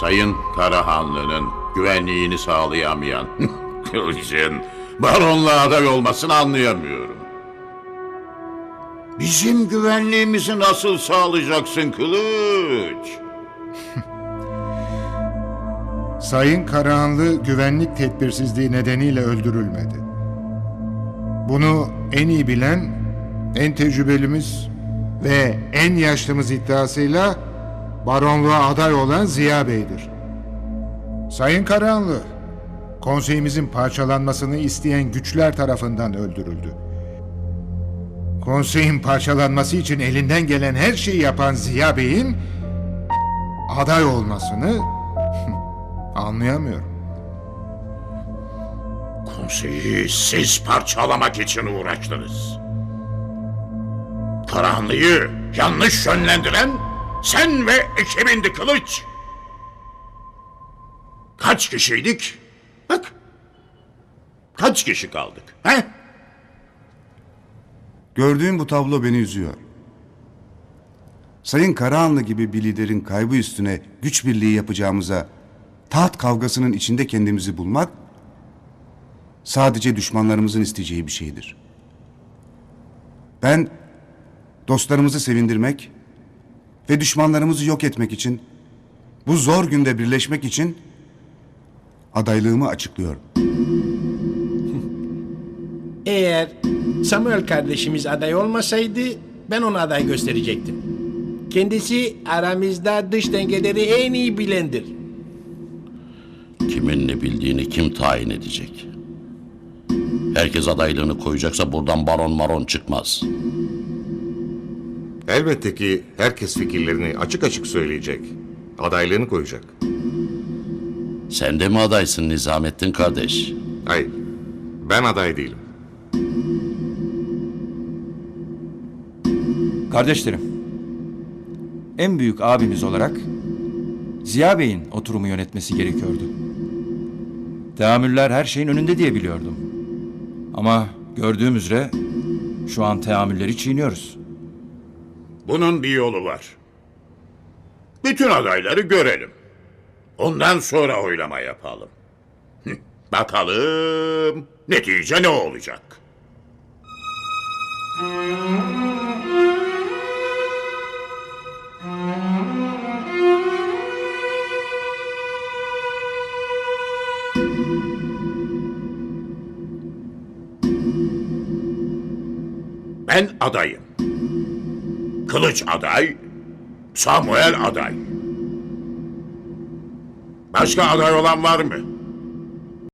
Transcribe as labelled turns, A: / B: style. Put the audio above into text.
A: Sayın Karahanlı'nın güvenliğini sağlayamayan Kılıç'ın baronla aday olmasını anlayamıyorum. Bizim güvenliğimizi nasıl sağlayacaksın Kılıç?
B: Sayın Karahanlı güvenlik tedbirsizliği nedeniyle öldürülmedi. Bunu en iyi bilen, en tecrübelimiz ve en yaşlımız iddiasıyla baronluğa aday olan Ziya Bey'dir. Sayın Karahanlı, konseyimizin parçalanmasını isteyen güçler tarafından öldürüldü. Konseyin parçalanması için elinden gelen her şeyi yapan Ziya Bey'in aday olmasını anlayamıyorum.
A: Konseyi siz parçalamak için uğraştınız. Karahanlı'yı yanlış yönlendiren sen ve ekibindi Kılıç. Kaç kişiydik? Bak. Kaç kişi kaldık? He?
C: Gördüğüm bu tablo beni üzüyor. Sayın Karahanlı gibi bir liderin kaybı üstüne güç birliği yapacağımıza taht kavgasının içinde kendimizi bulmak sadece düşmanlarımızın isteyeceği bir şeydir. Ben dostlarımızı sevindirmek ve düşmanlarımızı yok etmek için bu zor günde birleşmek için adaylığımı açıklıyorum.
D: Eğer Samuel kardeşimiz aday olmasaydı ben ona aday gösterecektim. Kendisi aramızda dış dengeleri en iyi bilendir.
E: Kimin ne bildiğini kim tayin edecek? Herkes adaylığını koyacaksa buradan baron maron çıkmaz.
F: Elbette ki herkes fikirlerini açık açık söyleyecek. Adaylığını koyacak.
E: Sen de mi adaysın Nizamettin kardeş?
F: Hayır, ben aday değilim.
G: Kardeşlerim, en büyük abimiz olarak Ziya Bey'in oturumu yönetmesi gerekiyordu. Teamüller her şeyin önünde diye biliyordum. Ama gördüğüm üzere şu an teamülleri çiğniyoruz.
A: Bunun bir yolu var. Bütün adayları görelim. Ondan sonra oylama yapalım. Bakalım netice ne olacak? Ben adayım. Kılıç aday, Samuel aday. Başka aday olan var mı?